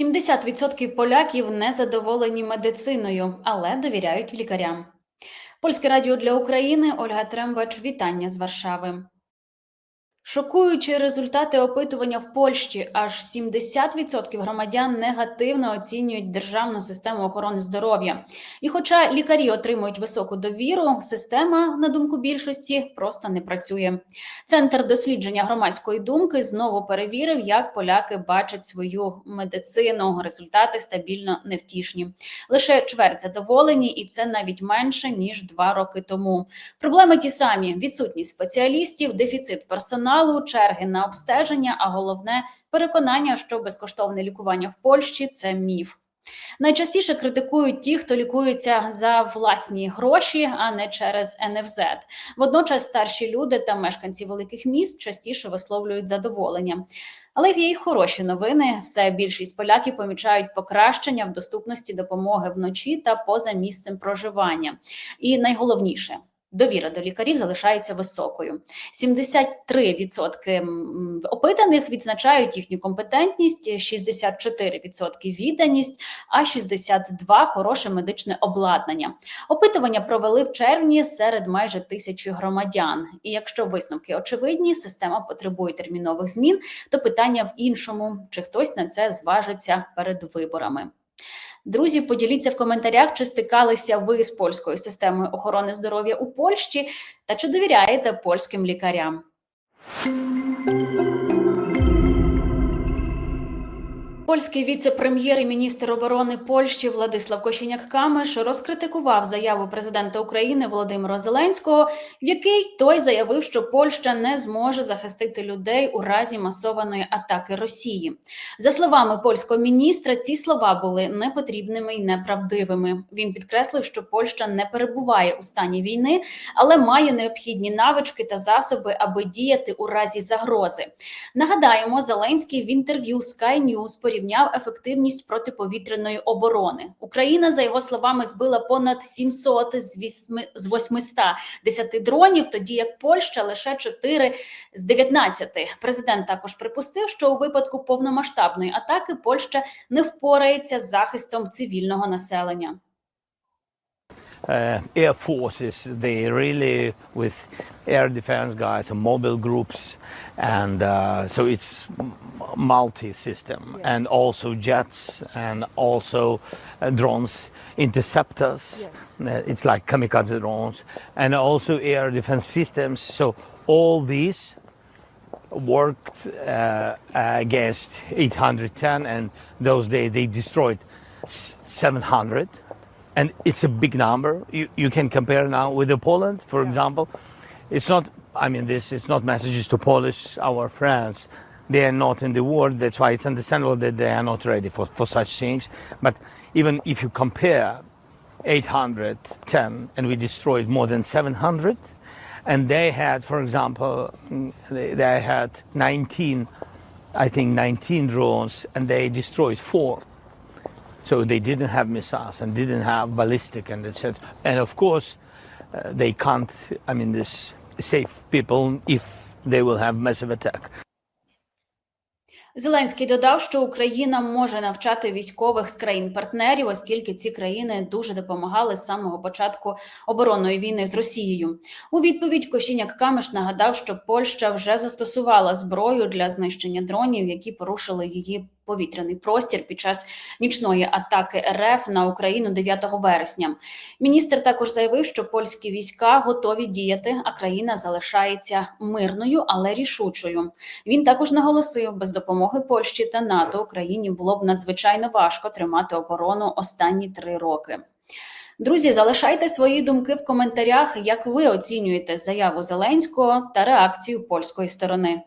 70% поляків не задоволені медициною, але довіряють лікарям. Польське радіо для України Ольга Трембач. Вітання з Варшави. Шокуючі результати опитування в Польщі. Аж 70% громадян негативно оцінюють державну систему охорони здоров'я. І, хоча лікарі отримують високу довіру, система, на думку більшості, просто не працює. Центр дослідження громадської думки знову перевірив, як поляки бачать свою медицину. Результати стабільно невтішні. Лише чверть задоволені, і це навіть менше ніж два роки тому. Проблеми ті самі: відсутність спеціалістів, дефіцит персоналу, черги на обстеження, а головне переконання, що безкоштовне лікування в Польщі це міф. Найчастіше критикують ті, хто лікується за власні гроші, а не через НФЗ. Водночас старші люди та мешканці великих міст частіше висловлюють задоволення. Але є й хороші новини. Все більшість поляків помічають покращення в доступності допомоги вночі та поза місцем проживання. І найголовніше. Довіра до лікарів залишається високою. 73% м, опитаних відзначають їхню компетентність, 64% відданість, а 62% хороше медичне обладнання. Опитування провели в червні серед майже тисячі громадян. І якщо висновки очевидні, система потребує термінових змін, то питання в іншому: чи хтось на це зважиться перед виборами. Друзі, поділіться в коментарях, чи стикалися ви з польською системою охорони здоров'я у Польщі та чи довіряєте польським лікарям. Польський віце-прем'єр і міністр оборони Польщі Владислав Кошіняк-Камиш розкритикував заяву президента України Володимира Зеленського, в який той заявив, що Польща не зможе захистити людей у разі масованої атаки Росії. За словами польського міністра, ці слова були непотрібними і неправдивими. Він підкреслив, що Польща не перебуває у стані війни, але має необхідні навички та засоби, аби діяти у разі загрози. Нагадаємо, Зеленський в інтерв'ю Sky News порівняв ефективність протиповітряної оборони. Україна, за його словами, збила понад 700 з 8 з 810 дронів, тоді як Польща лише 4 з 19. Президент також припустив, що у випадку повномасштабної атаки Польща не впорається з захистом цивільного населення. Uh, air forces. They really with air defense guys and mobile groups, and uh, so it's multi-system, and also jets, and also uh, drones, interceptors. Uh, it's like kamikaze drones, and also air defense systems. So all these worked uh, against 810, and those days they destroyed 700 and it's a big number. You, you can compare now with the Poland, for example. It's not. I mean, this is not messages to Polish our friends. They are not in the war. That's why it's understandable that they are not ready for, for such things. But even if you compare 810 and we destroyed more than 700, and they had, for example, mm, they, they had 19, I think 19 drones, and they destroyed four. So they didn't have missiles and didn't have ballistic and etc. And of course, uh, they can't. I mean, this save people if they will have massive attack. Зеленський додав, що Україна може навчати військових з країн-партнерів, оскільки ці країни дуже допомагали з самого початку оборонної війни з Росією. У відповідь Кошіняк Камеш нагадав, що Польща вже застосувала зброю для знищення дронів, які порушили її повітряний простір під час нічної атаки РФ на Україну 9 вересня. Міністр також заявив, що польські війська готові діяти, а країна залишається мирною, але рішучою. Він також наголосив, без допомоги Польщі та НАТО Україні було б надзвичайно важко тримати оборону останні три роки. Друзі, залишайте свої думки в коментарях, як ви оцінюєте заяву Зеленського та реакцію польської сторони.